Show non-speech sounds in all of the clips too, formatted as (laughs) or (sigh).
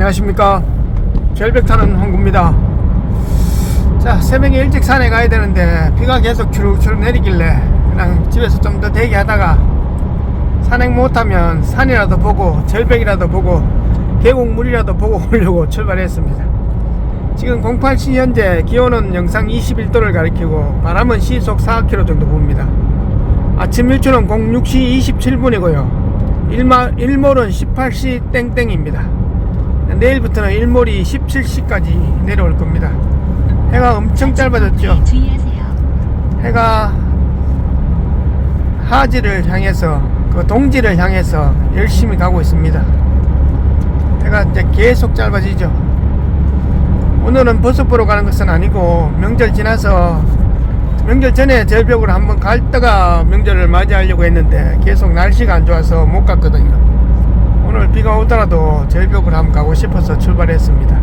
안녕하십니까? 절벽 타는 황구입니다. 자 새벽에 일찍 산에 가야 되는데 비가 계속 주룩주룩 내리길래 그냥 집에서 좀 더 대기하다가 산행 못하면 산이라도 보고 절벽이라도 보고 계곡물이라도 보고 (laughs) 오려고 출발했습니다. 지금 08시 현재 기온은 영상 21도를 가리키고 바람은 시속 4km 정도 붑니다. 아침 일출은 06시 27분이고요. 일마, 일몰은 18시 땡땡입니다 내일부터는 일몰이 17시까지 내려올 겁니다. 해가 엄청 짧아졌죠. 주의하세요. 해가 하지를 향해서 그 동지를 향해서 열심히 가고 있습니다. 해가 이제 계속 짧아지죠. 오늘은 버스 보러 가는 것은 아니고 명절 지나서 명절 전에 절벽으로 한번 갈다가 명절을 맞이하려고 했는데 계속 날씨가 안 좋아서 못 갔거든요. 오늘 비가 오더라도 절벽을 한번 가고 싶어서 출발했습니다.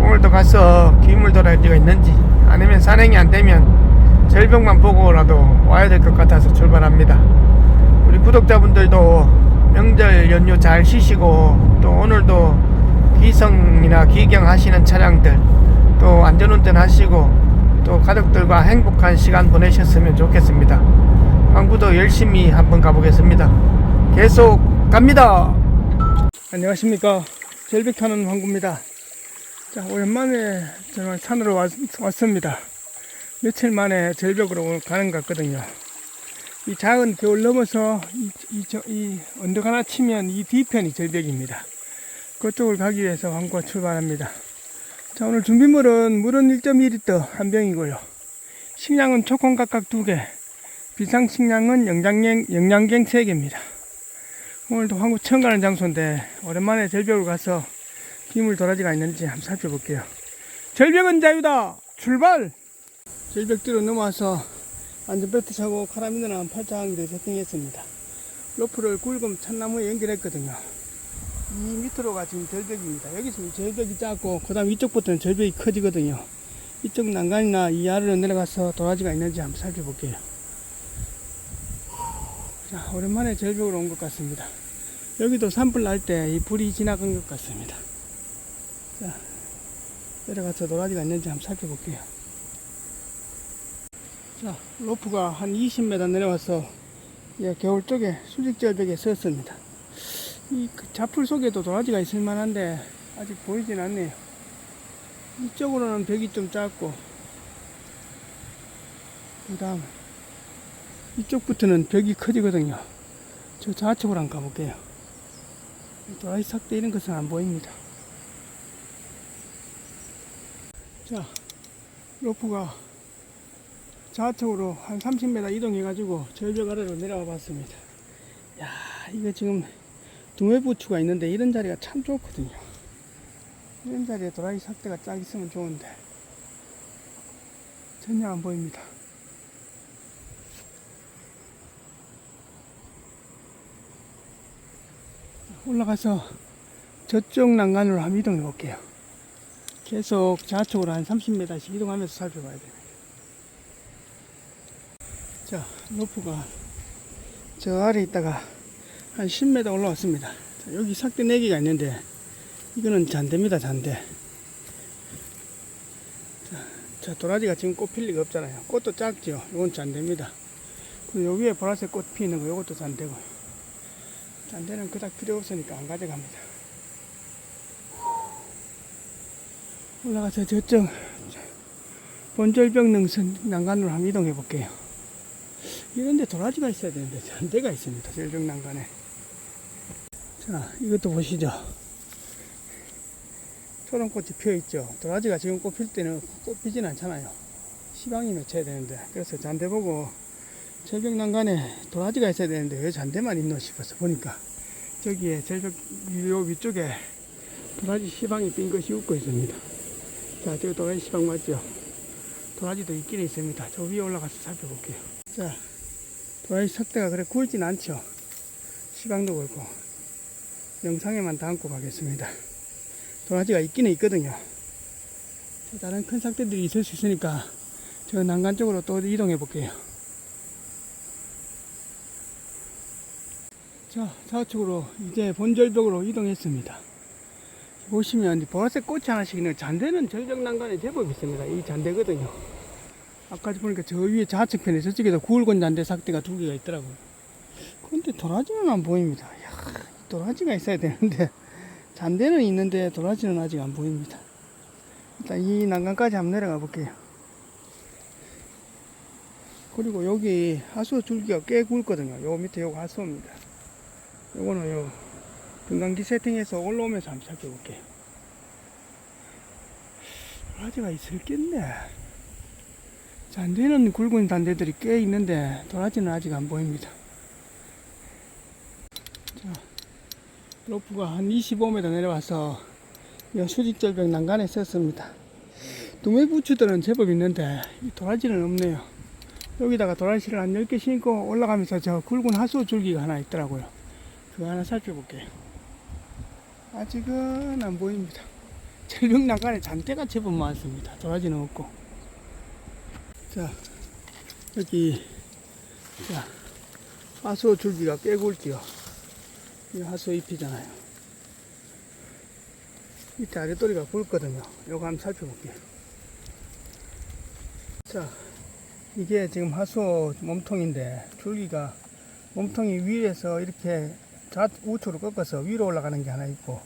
오늘도 가서 기물 도라지가 있는지 아니면 산행이 안 되면 절벽만 보고라도 와야 될 것 같아서 출발합니다. 우리 구독자분들도 명절 연휴 잘 쉬시고 또 오늘도 기성이나 기경 하시는 차량들 또 안전운전 하시고 또 가족들과 행복한 시간 보내셨으면 좋겠습니다. 광부도 열심히 한번 가보겠습니다. 계속 갑니다. 안녕하십니까. 절벽 타는 황구입니다. 자 오랜만에 정말 산으로 왔, 왔습니다. 며칠 만에 절벽으로 가는 것 같거든요. 이 작은 겨울 넘어서 이, 이, 저, 이 언덕 하나 치면 이 뒤편이 절벽입니다. 그쪽을 가기 위해서 황구가 출발합니다. 자 오늘 준비물은 물은 1.2리터 한 병이고요. 식량은 초콩 각각 두개 비상식량은 영양갱, 영양갱 3개입니다 오늘도 처음 가는 장소인데 오랜만에 절벽을 가서 기물 도라지가 있는지 한번 살펴볼게요. 절벽은 자유다. 출발. 절벽 뒤로 넘어와서 안전벨트 차고 카라비너랑 팔짱기를 세팅했습니다. 로프를 굵은 참나무에 연결했거든요. 이 밑으로가 지금 절벽입니다. 여기서 절벽이 작고 그 다음 이쪽부터는 절벽이 커지거든요. 이쪽 난간이나 이 아래로 내려가서 도라지가 있는지 한번 살펴볼게요. 자, 오랜만에 절벽으로 온 것 같습니다. 여기도 산불 날 때 이 불이 지나간 것 같습니다. 자, 내려가서 도라지가 있는지 한번 살펴볼게요. 자, 로프가 한 20m 내려와서 예, 겨울 쪽에 수직 절벽에 섰습니다. 이 자풀 속에도 도라지가 있을 만한데 아직 보이진 않네요. 이쪽으로는 벽이 좀 작고 그 다음 이쪽부터는 벽이 커지거든요. 저 좌측으로 한번 가볼게요. 도라이 삭대 이런 것은 안 보입니다. 자, 로프가 좌측으로 한 30m 이동해가지고 절벽 아래로 내려와 봤습니다. 야, 이거 지금 등외부추가 있는데 이런 자리가 참 좋거든요. 이런 자리에 도라이 삭대가 쫙 있으면 좋은데 전혀 안 보입니다. 올라가서 저쪽 난간으로 한번 이동해 볼게요. 계속 좌측으로 한 30m씩 이동하면서 살펴봐야 됩니다. 자, 로프가 저 아래 있다가 한 10m 올라왔습니다. 자, 여기 삭대 4개가 있는데 이거는 잔대입니다, 잔대. 자, 자, 도라지가 지금 꽃 필 리가 없잖아요. 꽃도 작죠? 이건 잔대입니다. 그리고 요 위에 보라색 꽃 피는 거 이것도 잔대고. 잔대는 그닥 필요 없으니까 안 가져갑니다. 올라가서 저쪽 본절벽 능선 난간으로 한번 이동해 볼게요. 이런데 도라지가 있어야 되는데 잔대가 있습니다. 절벽 난간에. 자, 이것도 보시죠. 초롱꽃이 피어 있죠. 도라지가 지금 꽃필 때는 꽃 피진 않잖아요. 시방이 맺혀야 되는데 그래서 잔대 보고 절벽 난간에 도라지가 있어야 되는데 왜 잔대만 있노 싶어서 보니까 저기에 절벽 요 위쪽에 도라지 시방이 핀 것이 웃고 있습니다. 자, 저기 도라지 시방 맞죠? 도라지도 있긴 있습니다. 저 위에 올라가서 살펴볼게요. 자, 도라지 석대가 그래 굵진 않죠? 시방도 그렇고 영상에만 담고 가겠습니다. 도라지가 있기는 있거든요. 자, 다른 큰 삭대들이 있을 수 있으니까 저 난간 쪽으로 또 이동해 볼게요. 자, 좌측으로 이제 본절벽으로 이동했습니다. 보시면 이 보라색 꽃이 하나씩 있는 잔대는 절벽 난간에 제법 있습니다. 이 잔대거든요. 아까 보니까 저 위에 좌측 편에 저쪽에도 굵은 잔대 삭대가 두 개가 있더라고요. 근데 도라지는 안 보입니다. 이야, 도라지가 있어야 되는데 잔대는 있는데 도라지는 아직 안 보입니다. 일단 이 난간까지 한번 내려가 볼게요. 그리고 여기 하수 줄기가 꽤 굵거든요. 요 밑에 요거 하수입니다. 요거는 요 등강기 세팅해서 올라오면서 한번 살펴볼게요. 도라지가 있을겠네. 잔대는 굵은 단대들이 꽤 있는데 도라지는 아직 안 보입니다. 자, 로프가 한 25m 내려와서 이 수직절벽 난간에 섰습니다. 두메부추들은 제법 있는데 이 도라지는 없네요. 여기다가 도라지를 한 10개 신고 올라가면서 저 굵은 하수 줄기가 하나 있더라고요. 그거 하나 살펴볼게요. 아직은 안 보입니다. (laughs) 절벽 난간에 잔대가 제법 많습니다. 도라지는 없고. 자, 여기, 자, 하수 줄기가 꽤 굵지요. 이 하수 잎이잖아요. 밑에 아랫도리가 굵거든요. 요거 한번 살펴볼게요. 자, 이게 지금 하수 몸통인데 줄기가 몸통이 위에서 이렇게 좌 우측으로 꺾어서 위로 올라가는 게 하나 있고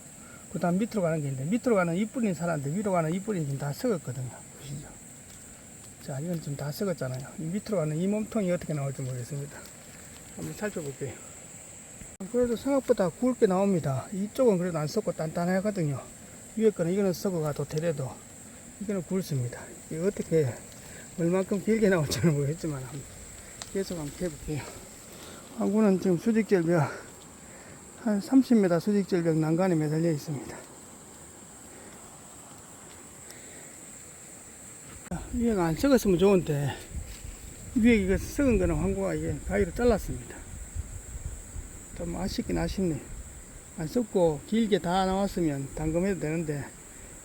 그 다음 밑으로 가는 게 있는데 밑으로 가는 이뿌리는 살았는데 위로 가는 이뿌리는 지금 다 썩었거든요. 보시죠? 자 이건 지금 다 썩었잖아요. 이 밑으로 가는 이 몸통이 어떻게 나올지 모르겠습니다. 한번 살펴볼게요. 그래도 생각보다 굵게 나옵니다. 이쪽은 그래도 안 썩고 단단하거든요. 위에 거는 이거는 썩어가도 되래도 이거는 굵습니다. 이게 어떻게 얼만큼 길게 나올지는 모르겠지만 계속 한번 해볼게요. 하고는 지금 수직절벽 한 30m 수직절벽 난간에 매달려 있습니다. 자, 위에가 안 썩었으면 좋은데 위에 이거 썩은 거는 황구가 이게 가위로 잘랐습니다. 좀 아쉽긴 아쉽네요 안 썩고 길게 다 나왔으면 단검해도 되는데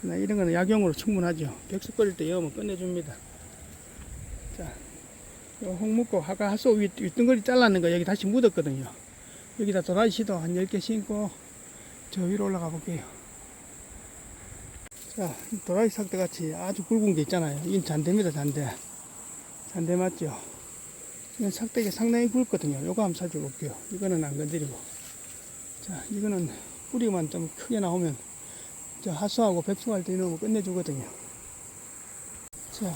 이런 거는 약용으로 충분하죠. 벽수거릴 때 여면 끝내줍니다. 자, 요 홍묵고 아까 하소 위, 윗등거리 잘랐는 거 여기 다시 묻었거든요. 여기다 도라지도 한 10개 심고 저 위로 올라가 볼게요. 자, 이 도라지 삭대 같이 아주 굵은 게 있잖아요. 이건 잔대입니다, 잔대. 잔대 맞죠? 이건 삭대가 상당히 굵거든요. 요거 한번 살펴볼게요. 이거는 안 건드리고. 자, 이거는 뿌리만 좀 크게 나오면 저 하수하고 백숙할 때 넣으면 끝내주거든요. 자,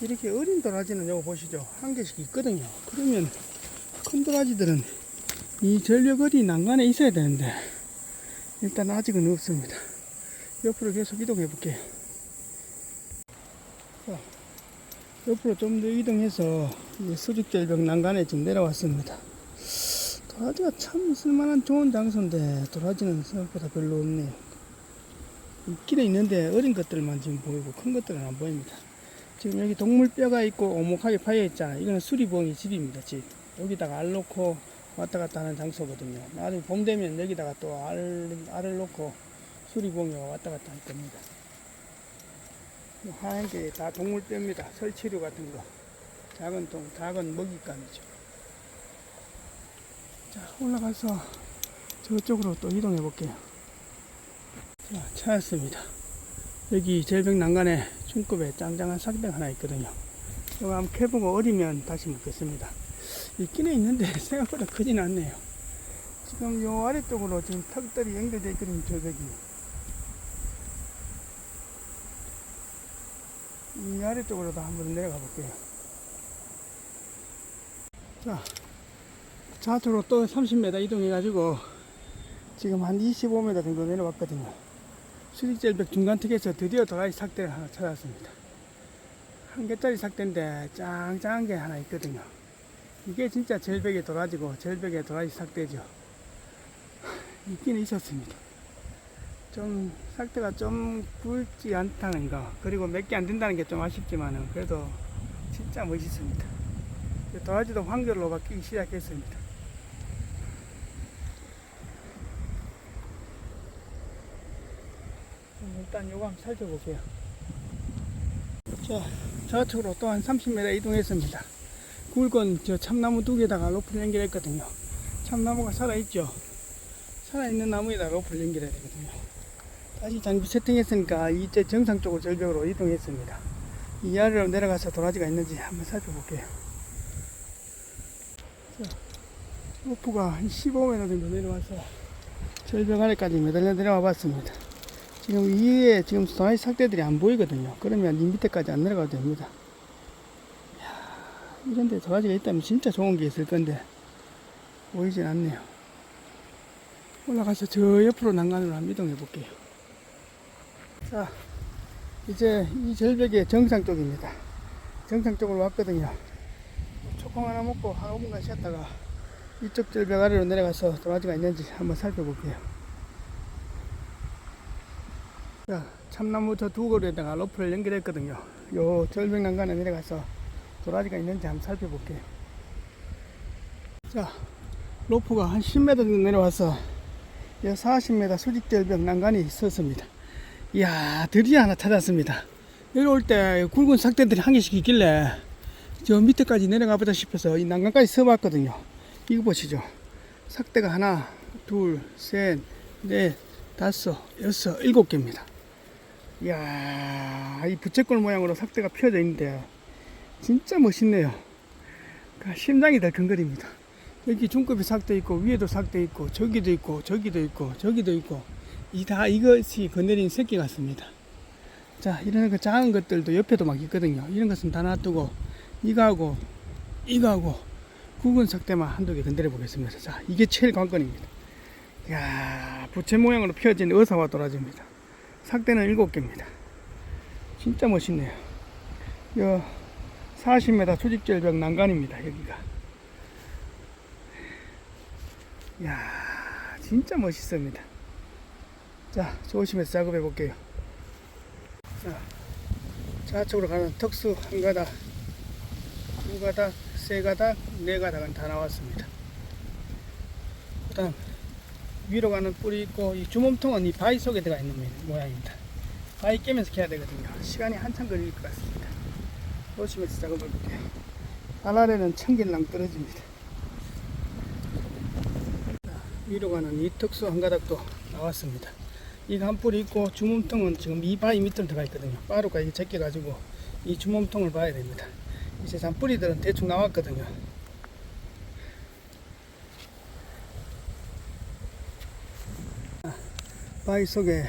이렇게 어린 도라지는 요거 보시죠. 한 개씩 있거든요. 그러면 큰 도라지들은 이 전력어리 난간에 있어야 되는데 일단 아직은 없습니다. 옆으로 계속 이동해 볼게요. 자, 옆으로 좀 더 이동해서 이 수직절벽 난간에 지금 내려왔습니다. 도라지가 참 있을만한 좋은 장소인데 도라지는 생각보다 별로 없네요. 있기는 있는데 어린 것들만 지금 보이고 큰 것들은 안 보입니다. 지금 여기 동물뼈가 있고 오목하게 파여 있잖아요. 이거는 수리봉이 집입니다. 집. 여기다가 알 놓고 왔다 갔다 하는 장소거든요. 나중에 봄 되면 여기다가 또 알, 알을 놓고 수리봉이 왔다 갔다 할 겁니다. 이 하얀 게 다 동물뼈입니다. 설치류 같은 거. 작은 동, 작은 먹잇감이죠. 자, 올라가서 저쪽으로 또 이동해 볼게요. 자, 찾았습니다. 여기 절벽 난간에 중급에 짱짱한 삭대가 하나 있거든요. 이거 한번 캐보고 어리면 다시 먹겠습니다. 있기는 있는데 (laughs) 생각보다 크진 않네요. 지금 요 아래쪽으로 지금 턱들이 연결되어 있거든요, 절벽이. 이 아래쪽으로도 한번 내려가 볼게요. 자, 좌측으로 또 30m 이동해가지고 지금 한 25m 정도 내려왔거든요. 수직절벽 중간택에서 드디어 도라지 삭대를 하나 찾았습니다. 한 개짜리 삭대인데 짱짱한 게 하나 있거든요. 이게 진짜 절벽의 도라지고 절벽의 도라지 삭대죠. 있기는 있었습니다. 좀 삭대가 좀 굵지 않다는 거 그리고 몇 개 안 된다는 게 좀 아쉽지만은 그래도 진짜 멋있습니다. 도라지도 황결로 바뀌기 시작했습니다. 일단 요거 한번 살펴볼게요. 자, 저쪽으로 또 한 30m 이동했습니다. 굵은 저 참나무 두 개다가 로프를 연결했거든요. 참나무가 살아있죠? 살아있는 나무에다 로프를 연결해야 되거든요. 다시 장비 세팅했으니까 이제 정상 쪽으로 절벽으로 이동했습니다. 이 아래로 내려가서 도라지가 있는지 한번 살펴볼게요. 자, 로프가 한 15m 정도 내려와서 절벽 아래까지 매달려 내려와 봤습니다. 지금 위에 지금 도라지 삭대들이 안 보이거든요. 그러면 이 밑에까지 안 내려가도 됩니다. 이야, 이런 데 도라지가 있다면 진짜 좋은 게 있을 건데 보이진 않네요. 올라가서 저 옆으로 난간으로 한번 이동해 볼게요. 자, 이제 이 절벽의 정상 쪽입니다. 정상 쪽으로 왔거든요. 초콩 하나 먹고 한 5분간 쉬었다가 이쪽 절벽 아래로 내려가서 도라지가 있는지 한번 살펴볼게요. 자, 참나무 저 두 그루에다가 로프를 연결했거든요. 요 절벽 난간에 내려가서 도라지가 있는지 한번 살펴볼게요. 자, 로프가 한 10m 정도 내려와서 이 40m 수직 절벽 난간이 있었습니다. 이야, 드디어 하나 찾았습니다. 여기 올때 굵은 삭대들이 한 개씩 있길래 저 밑에까지 내려가 보다 싶어서 이 난간까지 서봤거든요. 이거 보시죠. 삭대가 하나, 둘, 셋, 넷, 다섯, 여섯, 일곱 개입니다. 이야, 이 부채꼴 모양으로 삭대가 펴져 있는데 진짜 멋있네요. 그 심장이 덜컹거립니다. 여기 중급이 삭대 있고 위에도 삭대 있고 저기도 있고 저기도 있고 저기도 있고 이 다 이것이 거느린 새끼 같습니다. 자 이런 그 작은 것들도 옆에도 막 있거든요. 이런 것은 다 놔두고 이거하고 이거하고 굵은 삭대만 한두 개 건드려 보겠습니다. 자 이게 제일 관건입니다. 야 부채 모양으로 펴진 어사와 도라지입니다. 삭대는 일곱 개입니다. 진짜 멋있네요. 여 40m 수직절벽 난간입니다. 여기가. 야 진짜 멋있습니다. 자, 조심해서 작업해 볼게요. 자, 좌측으로 가는 특수 한 가닥, 두 가닥, 세 가닥, 네 가닥은 다 나왔습니다. 그 다음, 위로 가는 뿔이 있고, 이 주몸통은 이 바위 속에 들어가 있는 모양입니다. 바위 깨면서 캐야 되거든요. 시간이 한참 걸릴 것 같습니다. 조심해서 작업해 볼게요. 발 아래는 청길랑 떨어집니다. 자, 위로 가는 이 특수 한 가닥도 나왔습니다. 이거 한 뿔이 있고 주몸통은 지금 이 바위 밑으로 들어가 있거든요. 바로가 이게 제껴가지고 이 주몸통을 봐야 됩니다. 이제 산 뿌리들은 대충 나왔거든요. 바위 속에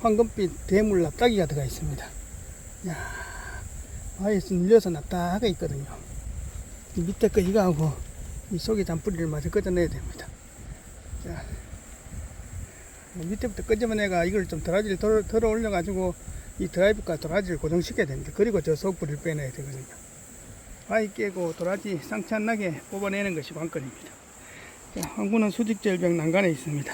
황금빛 대물 납작이가 들어가 있습니다. 야, 바위에서 눌려서 납작하게 있거든요. 이 밑에 거 이거 하고 이 속에 잔 뿌리를 마저 끄져내야 됩니다. 자, 밑에부터 끄집어내가 이걸 좀 도라지를 덜어, 덜어 올려가지고 이 드라이브과 도라지를 고정시켜야 됩니다. 그리고 저 속불을 빼내야 되거든요. 바위 깨고 도라지 상처 안 나게 뽑아내는 것이 관건입니다. 자, 항구는 수직절벽 난간에 있습니다.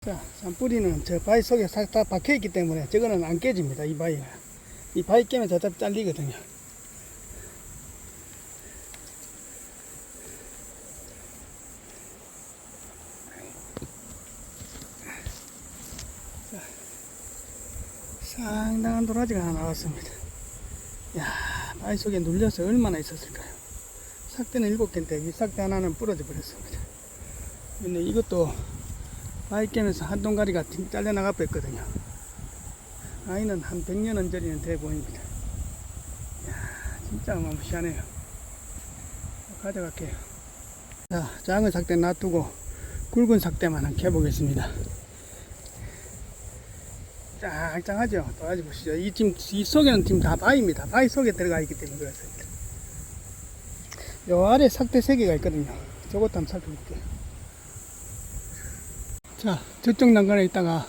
자, 산뿌리는 저 바위 속에 싹 다 박혀 있기 때문에 저거는 안 깨집니다. 이 바위가. 이 바위 깨면 어차피 잘리거든요. 상당한 도라지가 하나 나왔습니다. 야, 바위 속에 눌려서 얼마나 있었을까요? 삭대는 일곱 개인데 이 삭대 하나는 부러져 버렸습니다. 근데 이것도 바위 깨면서 한 동가리가 잘려나가 버렸거든요. 아이는 한 100년 언저리는 돼 보입니다. 야, 진짜 어마무시하네요. 가져갈게요. 자, 작은 삭대 놔두고 굵은 삭대만 한번 캐보겠습니다. 짱짱하죠. 도라지 보시죠. 이 지금 이 속에는 지금 다 바위입니다. 바위 속에 들어가 있기 때문에 그렇습니다. 요 아래 삭대 세 개가 있거든요. 저것도 한번 살펴볼게요. 자, 저쪽 난간에 있다가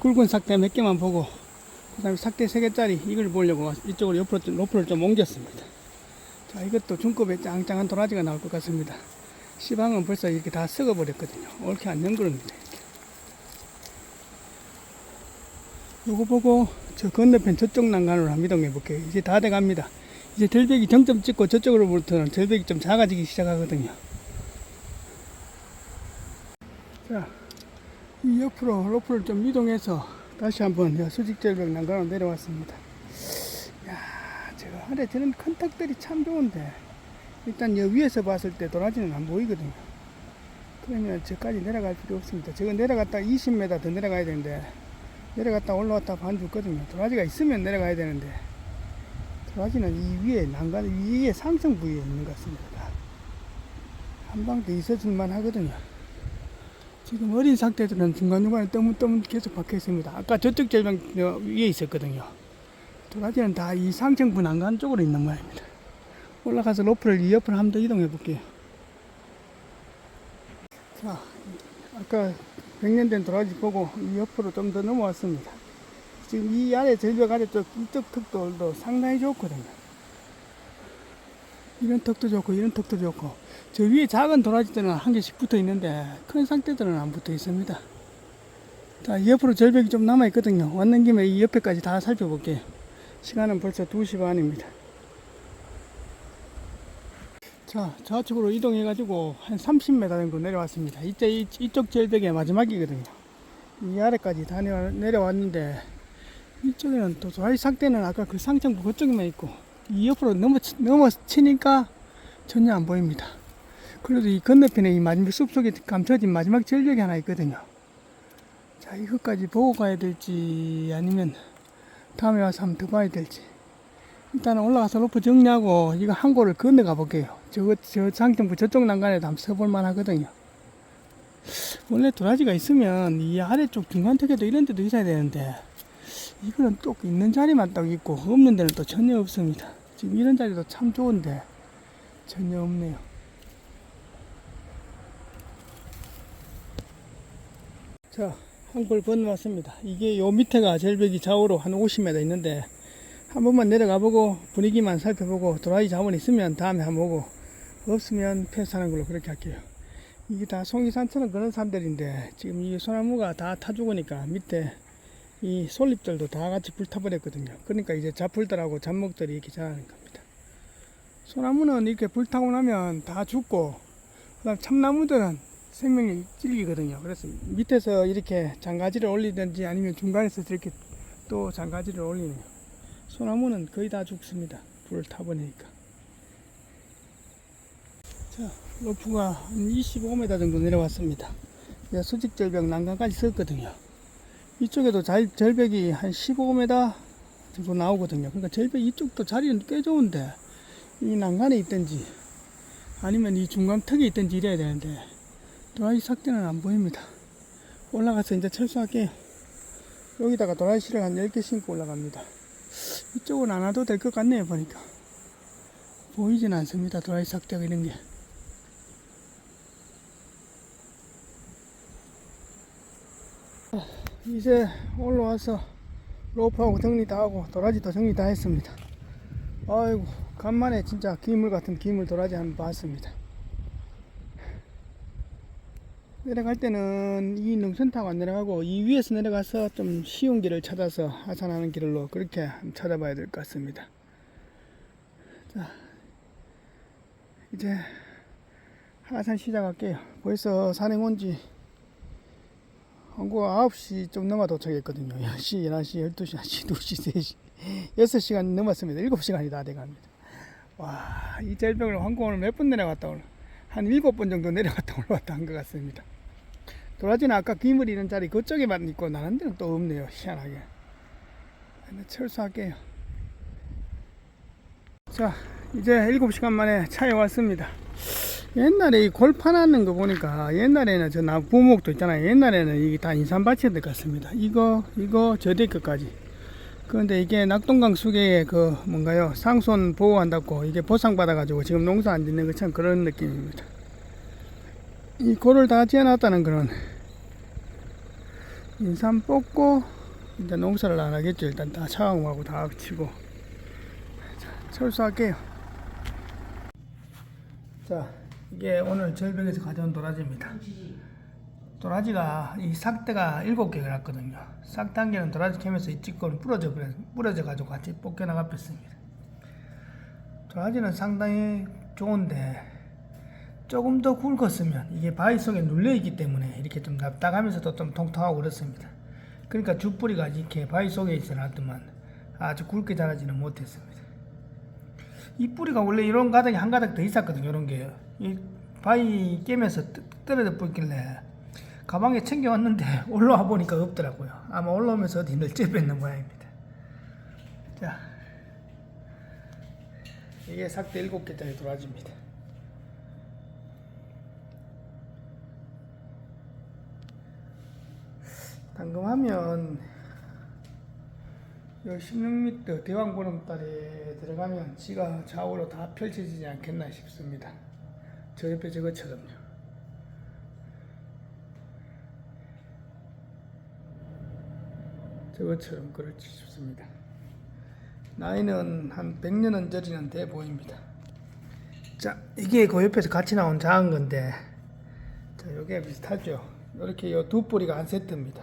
굵은 삭대 몇 개만 보고 그 다음에 삭대 세 개짜리 이걸 보려고 이쪽으로 옆으로 좀 로프를 좀 옮겼습니다. 자, 이것도 중급에 짱짱한 도라지가 나올 것 같습니다. 시방은 벌써 이렇게 다 썩어버렸거든요. 옳게 안 연그럽니다. 요거 보고 저 건너편 저쪽 난간으로 한번 이동해 볼게요. 이제 다 돼 갑니다. 이제 절벽이 점점 찍고 저쪽으로부터는 절벽이 좀 작아지기 시작하거든요. 자, 이 옆으로 로프를 좀 이동해서 다시 한번 요 수직절벽 난간으로 내려왔습니다. 야, 저 아래 저런 큰 턱들이 참 좋은데 일단 여 위에서 봤을 때 도라지는 안 보이거든요. 그러면 저까지 내려갈 필요 없습니다. 저거 내려갔다 20m 더 내려가야 되는데 내려갔다 올라왔다 반 죽거든요. 도라지가 있으면 내려가야 되는데 도라지는 이 위에 난간 위에 상승 부위에 있는 것 같습니다. 한 방 더 있어줄만 하거든요. 지금 어린 상태들은 중간중간에 떠문떠문 계속 박혀 있습니다. 아까 저쪽 절벽 위에 있었거든요. 도라지는 다 이 상층부 난간 쪽으로 있는 모양입니다. 올라가서 로프를 이 옆으로 한 번 더 이동해 볼게요. 자, 아까 100년 된 도라지 보고 이 옆으로 좀 더 넘어왔습니다. 지금 이 아래 절벽 아래쪽 이쪽 턱돌도 상당히 좋거든요. 이런 턱도 좋고 이런 턱도 좋고 저 위에 작은 도라지들은 한 개씩 붙어 있는데 큰 상태들은 안 붙어 있습니다. 자, 이 옆으로 절벽이 좀 남아 있거든요. 왔는 김에 이 옆에까지 다 살펴볼게요. 시간은 벌써 2시 반입니다. 자, 좌측으로 이동해 가지고 한 30m 정도 내려왔습니다. 이제 이, 이쪽 절벽의 마지막이거든요. 이 아래까지 다 내려, 내려왔는데 이쪽에는 또 도라지 상태는 아까 그 상층부 그쪽에만 있고 이 옆으로 넘어 넘어치니까 전혀 안 보입니다. 그래도 이 건너편에 이 마지막 숲속에 감춰진 마지막 절벽이 하나 있거든요. 자, 이것까지 보고 가야 될지 아니면 다음에 와서 한번 더 봐야 될지. 일단 올라가서 로프 정리하고 이거 한 골을 건너가 볼게요. 저거, 저 상층부 저쪽 난간에도 한번 서볼 만 하거든요. 원래 도라지가 있으면 이 아래쪽 중간 턱에도 이런 데도 있어야 되는데 이거는 또 있는 자리만 딱 있고 없는 데는 또 전혀 없습니다. 지금 이런 자리도 참 좋은데 전혀 없네요. 자, 한골 건너왔습니다. 이게 요 밑에가 절벽이 좌우로 한 50m 있는데 한 번만 내려가 보고 분위기만 살펴보고 도라지 자원 있으면 다음에 한번 오고 없으면 패스하는 걸로 그렇게 할게요. 이게 다 송이산처럼 그런 산들인데 지금 이 소나무가 다 타 죽으니까 밑에 이 솔잎들도 다 같이 불타버렸거든요. 그러니까 이제 잡풀들하고 잡목들이 이렇게 자라는 겁니다. 소나무는 이렇게 불타고 나면 다 죽고 그다음 참나무들은 생명이 찔리거든요. 그래서 밑에서 이렇게 장가지를 올리든지 아니면 중간에서 이렇게 또 장가지를 올리는 소나무는 거의 다 죽습니다. 불을 타버리니까. 자, 로프가 한 25m 정도 내려왔습니다. 수직절벽 난간까지 썼거든요. 이쪽에도 잘, 절벽이 한 15m 정도 나오거든요. 그러니까 절벽 이쪽도 자리는 꽤 좋은데 이 난간에 있든지 아니면 이 중간 턱에 있든지 이래야 되는데 도라지 삭대는 안 보입니다. 올라가서 이제 철수할게요. 여기다가 도라지씨를 한 10개 심고 올라갑니다. 이쪽은 안 와도 될 것 같네요, 보니까. 보이진 않습니다, 도라지 삭대가 이런 게. 이제 올라와서 로프하고 정리 다 하고 도라지도 정리 다 했습니다. 아이고 간만에 진짜 기물 같은 기물 도라지 한번 봤습니다. 내려갈 때는 이 능선 타고 안 내려가고 이 위에서 내려가서 좀 쉬운 길을 찾아서 하산하는 길로 그렇게 찾아봐야 될 것 같습니다. 자 이제 하산 시작할게요. 벌써 산행 온지 한국 9시 좀 넘어 도착했거든요. 10시, 11시, 12시, 1시, 2시, 3시. 6시간 넘었습니다. 7시간이 다 돼갑니다. 와, 이 절벽을 항공을 몇번 내려갔다 오늘. 한 7번 정도 내려갔다 올라왔다 한 것 같습니다. 도라지는 아까 기물 있는 자리 그쪽에만 있고 나는 데는 또 없네요. 희한하게. 철수할게요. 자, 이제 7시간 만에 차에 왔습니다. 옛날에 이 골판 하는 거 보니까 옛날에는 저 나부목도 있잖아요. 옛날에는 이게 다 인삼밭이었던 것 같습니다. 이거, 이거 저대 것까지. 그런데 이게 낙동강 수계에 그 뭔가요 상손 보호한다고 이게 보상받아가지고 지금 농사 안 짓는 것처럼 그런 느낌입니다. 이 골을 다 지어놨다는 그런 인삼 뽑고 이제 농사를 안 하겠죠. 일단 다 차강하고 다 치고 자, 철수할게요. 자, 이게 오늘 절벽에서 가져온 도라지입니다. 도라지가 이 삭대가 일곱 개가 났거든요. 개는 도라지 캐면서 이 찌꺼는 부러져 부러져 가지고 같이 뽑겨 나가 뺐습니다. 도라지는 상당히 좋은데 조금 더 굵었으면 이게 바위 속에 눌려 있기 때문에 이렇게 좀 납작하면서도 좀 통통하고 그렇습니다. 그러니까 죽뿌리가 이렇게 바위 속에 있어 놨더만 아주 굵게 자라지는 못했습니다. 이 뿌리가 원래 이런 가닥이 한 가닥 더 있었거든요. 이런 게. 이 바위 깨면서 뜯- 떨어져 보이길래 가방에 챙겨왔는데 (laughs) 올라와 보니까 없더라고요. 아마 올라오면서 어디 널째 뱉는 모양입니다. 자, 이게 삭대 일곱 개짜리 도라지입니다. 당금하면 요 16m 대왕보름달에 들어가면 지가 좌우로 다 펼쳐지지 않겠나 싶습니다. 저 옆에 저것처럼요. 저것처럼 그렇지 싶습니다. 나이는 한 100년은 저리는 돼 보입니다. 자, 이게 그 옆에서 같이 나온 작은 건데, 자, 요게 비슷하죠. 이렇게 요 두 뿌리가 한 세트입니다.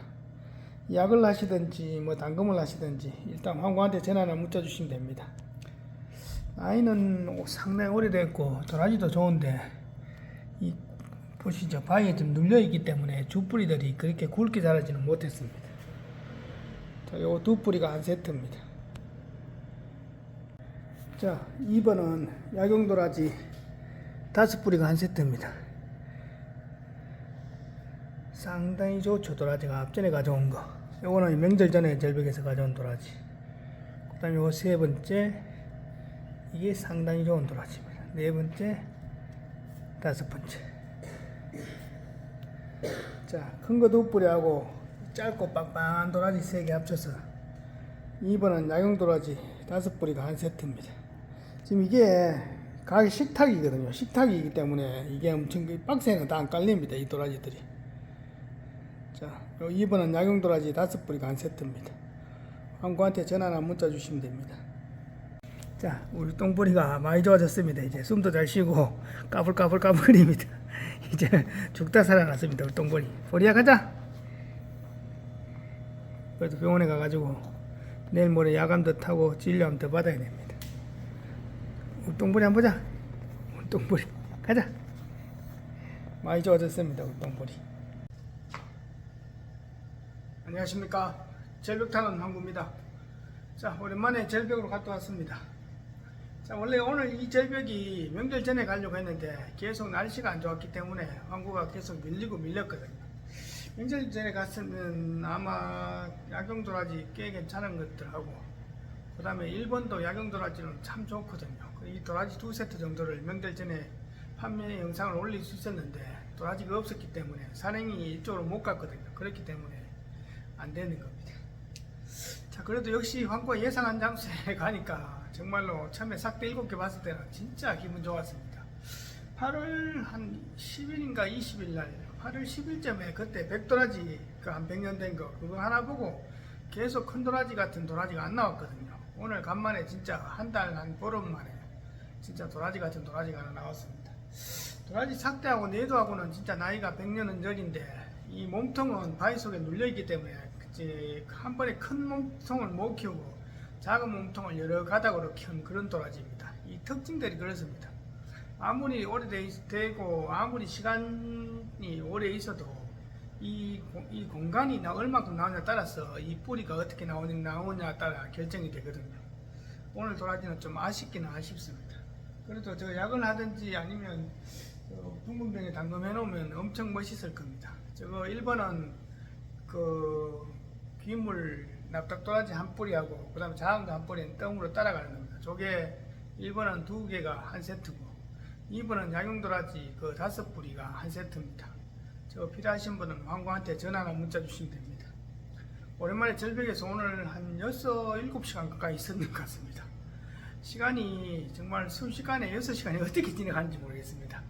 약을 하시든지 뭐 당금을 하시든지 일단 황구한테 전화를 문자 주시면 됩니다. 나이는 상당히 오래됐고 도라지도 좋은데 이 보시죠 바위에 좀 눌려 있기 때문에 주 뿌리들이 그렇게 굵게 자라지는 못했습니다. 자, 요 두 뿌리가 한 세트입니다. 자, 2번은 야경도라지 다섯 뿌리가 한 세트입니다. 상당히 좋죠 도라지가 앞전에 가져온 거 요거는 명절 전에 절벽에서 가져온 도라지. 그 다음에 요거 세 번째 이게 상당히 좋은 도라지입니다. 네 번째 다섯 번째. 자 큰 거 두 뿌리하고 짧고 빵빵한 도라지 세 개 합쳐서 2번은 야경 도라지 다섯 뿌리가 한 세트입니다. 지금 이게 가게 식탁이거든요. 식탁이기 때문에 이게 엄청 박스에는 다 안 깔립니다 이 도라지들이 자, 요 2번은 약용도라지 다섯 뿌리가 한 세트입니다. 황구한테 전화나 문자 주시면 됩니다. 자, 우리 똥뿌리가 많이 좋아졌습니다. 이제 숨도 잘 쉬고 까불까불까불거립니다. (laughs) 이제 죽다 살아났습니다. 우리 똥뿌리. 보리야 가자. 그래도 병원에 가가지고 내일 모레 야간도 타고 진료하면 더 받아야 됩니다. 우리 똥뿌리 한번 보자. 우리 똥뿌리 가자. 많이 좋아졌습니다. 우리 똥뿌리. 안녕하십니까. 절벽타는 황구입니다. 자 오랜만에 절벽으로 갔다 왔습니다. 자 원래 오늘 이 절벽이 명절 전에 가려고 했는데 계속 날씨가 안 좋았기 때문에 황구가 계속 밀리고 밀렸거든요. 명절 전에 갔으면 아마 야경도라지 꽤 괜찮은 것들하고 그 다음에 일본도 야경도라지는 참 좋거든요. 이 도라지 두 세트 정도를 명절 전에 판매 영상을 올릴 수 있었는데 도라지가 없었기 때문에 산행이 이쪽으로 못 갔거든요. 그렇기 때문에 안 되는 겁니다. 자, 그래도 역시 황구가 예상한 장소에 (laughs) 가니까 정말로 처음에 삭대 7개 봤을 때는 진짜 기분 좋았습니다. 8월 한 10일인가 20일 날, 8월 10일쯤에 그때 백도라지 그 한 100년 된 거, 그거 하나 보고 계속 큰 도라지 같은 도라지가 안 나왔거든요. 오늘 간만에 진짜 한 달 한 보름 만에 진짜 도라지 같은 도라지가 하나 나왔습니다. 도라지 삭대하고 내도하고는 진짜 나이가 100년은 전인데 이 몸통은 바위 속에 눌려 있기 때문에 이제 한 번에 큰 몸통을 못 키우고 작은 몸통을 여러 가닥으로 키운 그런 도라지입니다. 이 특징들이 그렇습니다. 아무리 오래되고 아무리 시간이 오래 있어도 이, 공- 이 공간이 나 얼마큼 나오냐에 따라서 이 뿌리가 어떻게 나오냐, 나오냐에 따라 결정이 되거든요. 오늘 도라지는 좀 아쉽기는 아쉽습니다. 그래도 저 약을 하든지 아니면 저 붕분병에 담금해 놓으면 엄청 멋있을 겁니다. 저거 1번은 그 귀물 납작 도라지 한 뿌리하고 그 다음에 거한 뿌리는 덩으로 따라가는 겁니다. 저게 1번은 두 개가 한 세트고 2번은 양용 도라지 그 다섯 뿌리가 한 세트입니다. 저 필요하신 분은 황구한테 전화나 문자 주시면 됩니다. 오랜만에 절벽에서 오늘 한 6, 7시간 가까이 있었는 것 같습니다. 시간이 정말 순식간에 6시간이 어떻게 지나가는지 모르겠습니다.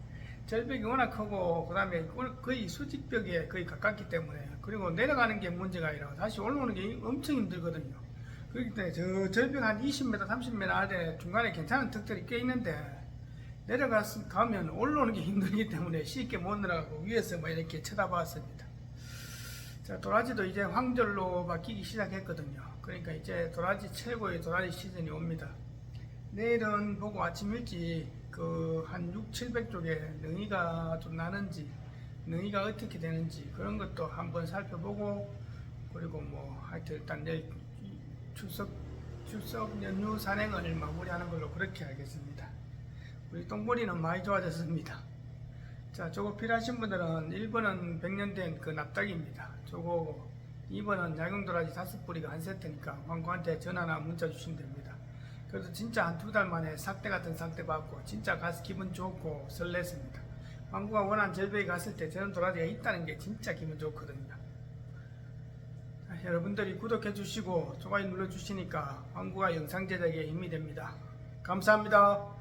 절벽이 워낙 크고 그 다음에 거의 수직벽에 거의 가깝기 때문에 그리고 내려가는 게 문제가 아니라 다시 올라오는 게 엄청 힘들거든요. 그렇기 때문에 저 절벽 한 20m, 30m 아래 중간에 괜찮은 턱들이 꽤 있는데 내려가면 올라오는 게 힘들기 때문에 쉽게 못 내려가고 위에서 뭐 이렇게 쳐다봤습니다. 자, 도라지도 이제 황절로 바뀌기 시작했거든요. 그러니까 이제 도라지 최고의 도라지 시즌이 옵니다. 내일은 보고 아침 일찍 그 한 6, 700쪽에 능이가 좀 나는지 능이가 어떻게 되는지 그런 것도 한번 살펴보고 그리고 뭐 하여튼 일단 내일 추석 추석 연휴 산행을 마무리하는 걸로 그렇게 하겠습니다. 우리 똥보리는 많이 좋아졌습니다. 자, 저거 필요하신 분들은 1번은 100년 된 그 납작입니다. 저거 2번은 야경도라지 다섯 뿌리가 한 세트니까 광고한테 전화나 문자 주시면 됩니다. 그래서 진짜 한 두 달 만에 삭대 같은 삭대 받고 진짜 가서 기분 좋고 설렜습니다. 광고가 원한 절벽에 갔을 때 저런 도라지가 있다는 게 진짜 기분 좋거든요. 자, 여러분들이 구독해 주시고 좋아요 눌러 주시니까 광고가 영상 제작에 힘이 됩니다. 감사합니다.